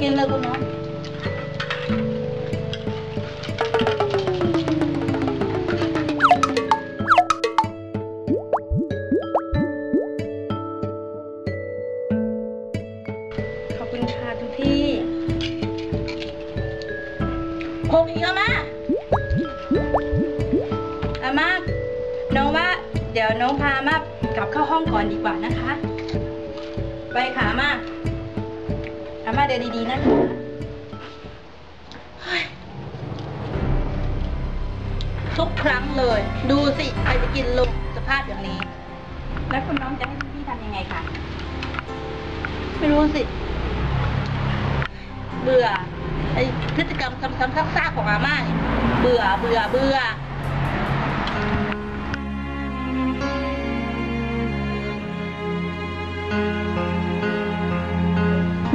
กินเลยคุณน้องขอบคุณค่ะทุกพี่โคกอีกแล้วมาอาม่าน้องว่าเดี๋ยวน้องพามา กลับเข้าห้องก่อนดีกว่านะคะ ไปค่ะอาม่า อาม่าเดินดีๆนะคะเฮ้ยทุกครั้งเลย ดูสิใครจะกินลงสภาพอย่างนี้ แล้วคุณน้องจะให้พี่ทำยังไงคะไม่รู้สิเบื่อไอพฤติกรรมซ้ำๆซากๆของอาม่าเบื่อเบื่อเบื่อ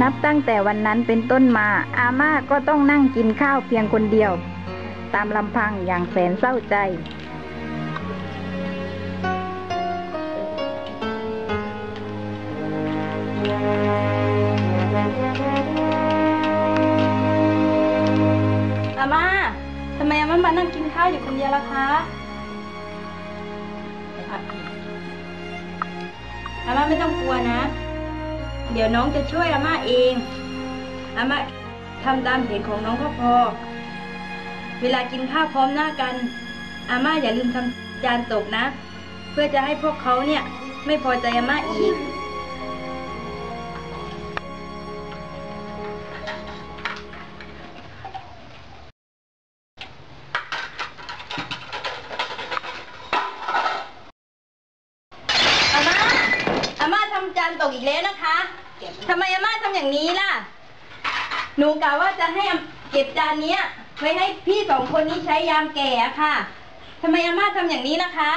นับตั้งแต่วันนั้นเป็นต้นมา อาม่าก็ต้องนั่งกินข้าวเพียงคนเดียว ตามลำพังอย่างแสนเศร้าใจ อาม่าทำไมอาม่ามานั่งกินข้าวอยู่คนเดียวล่ะคะ อาม่าไม่ต้องกลัวนะ เดี๋ยวน้องจะช่วยอาม่าเองอาม่าทำตามเหตุของน้องก็พอ เวลากินข้าวพร้อมหน้ากัน อาม่าอย่าลืมทำจานตกนะ เพื่อจะให้พวกเขาเนี่ยไม่พอใจอาม่าอีก อาม่าทำอย่างนี้ล่ะ หนูกะว่าจะให้เก็บจานเนี้ยไว้ให้พี่สองคนนี้ใช้ยามแก่อะค่ะทำไมอาม่าทำอย่างนี้ล่ะคะ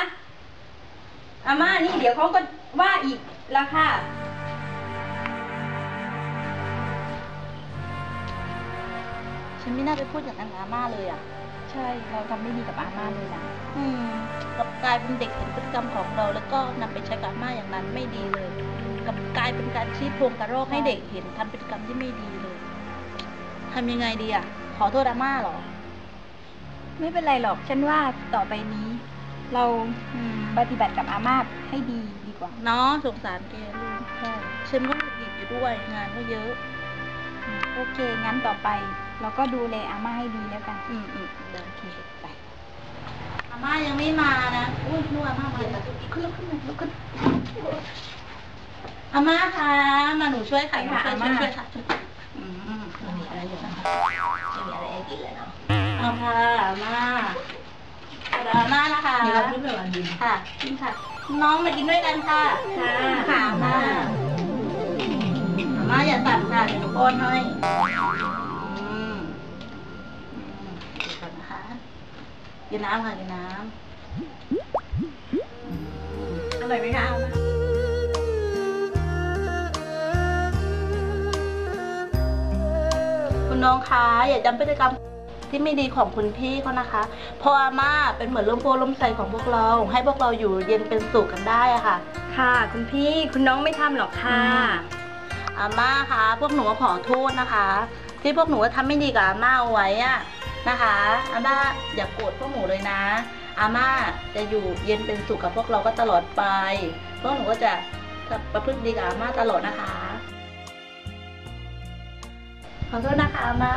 อาม่านี่เดี๋ยวเขาก็ว่าอีกละค่ะฉันไม่น่าไปพูดอย่างนั้นกับอาม่าเลยอะ ใช่เราทำไม่ดีกับอาม่าเลยนะอืมกลับกลายเป็นเด็กเห็นพฤติกรรมของเราแล้วก็นำไปใช้กับอาม่าอย่างนั้นไม่ดีเลย กลับกลายเป็นการชี้โพรงกระรอกให้เด็กเห็นทำพฤติกรรมที่ไม่ดีเลยทำยังไงดีอะ ขอโทษอาม่าเหรอ ไม่เป็นไรหรอกฉันว่าต่อไปนี้ เราอืมปฏิบัติกับอาม่าให้ดีดีกว่าเนาะสงสารแกลูกใช่ฉันก็หงุดหงิดอยู่ด้วยงานก็เยอะ โอเค งั้นต่อไป เราก็ดูแลอาม่าให้ดีแล้วกัน อืมอืมได้โอเคไปอาม่ายังไม่มานะอุ้ยนู่นอาม่ามาแล้วขึ้นแล้วขึ้นแล้วลุกขึ้น อาม่าคะ มาหนูช่วยค่ะหนูช่วยไปค่ะอาม่าช่วยค่ะช่วยค่ะอืมมีอะไรอยู่นะคะไม่มีอะไรให้กินแล้วเนาะเอาค่ะอาม่าเอาอาม่านะคะเดี๋ยวเราขึ้นไปวันดินค่ะกินค่ะ น้องมากินด้วยกันค่ะ ค่ะค่ะอาม่าอาม่าอย่าตัดค่ะเดี๋ยวหนูป้อนให้อืมอืมเดี๋ยวก่อนนะคะกินน้ำค่ะกินน้อร่อยไหมคะ น้องคะอย่าจำพฤติกรรมที่ไม่ดีของคุณพี่เขานะคะเพราะอาม่าเป็นเหมือนลมโพลมใสของพวกเรา ให้พวกเราอยู่เย็นเป็นสุขกันได้อะค่ะ ค่ะ คุณพี่คุณน้องไม่ทำหรอกค่ะ อาม่าคะพวกหนูก็ขอโทษนะคะ ที่พวกหนูก็ทำไม่ดีกับอาม่าเอาไว้อะนะคะ อาม่าอย่าโกรธพวกหนูเลยนะ อาม่าจะอยู่เย็นเป็นสุขกับพวกเราก็ตลอดไปพวกหนูก็จะประพฤติดีกับอาม่าตลอดนะคะ ขอโทษนะคะมา